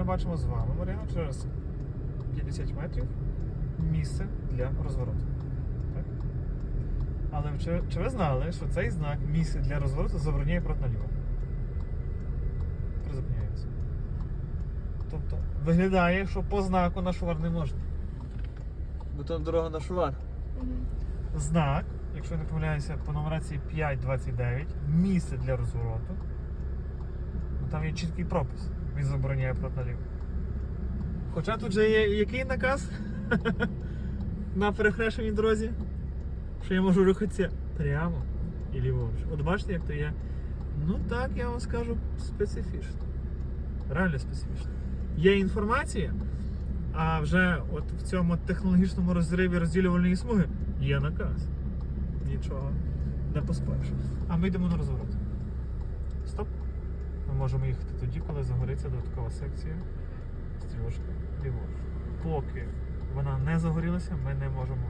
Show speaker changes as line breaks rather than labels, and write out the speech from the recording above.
ми бачимо з вами, Маріна, через 50 метрів місце для розвороту. Так? Але чи, чи ви знали, що цей знак місце для розвороту забороняє прот наліво? Призупиняється. Тобто виглядає, що по знаку на шувар не можна. Бо то дорога на шувар. Знак, якщо я не помиляюся, по нумерації 529, місце для розвороту. Там є чіткий пропис. Він забороняє наліво. Хоча тут же є який наказ на перехрещеній дорозі, що я можу рухатися прямо і ліворуч. От бачите, як то є. Ну так, я вам скажу специфічно. Реально специфічно. Є інформація, а вже от в цьому технологічному розриві розділювальної смуги є наказ. Нічого не поспориш. А ми йдемо на розворот. Стоп. Можемо їхати тоді, коли загориться додаткова секція. Стрілочка ліворуч. Поки вона не загорілася, ми не можемо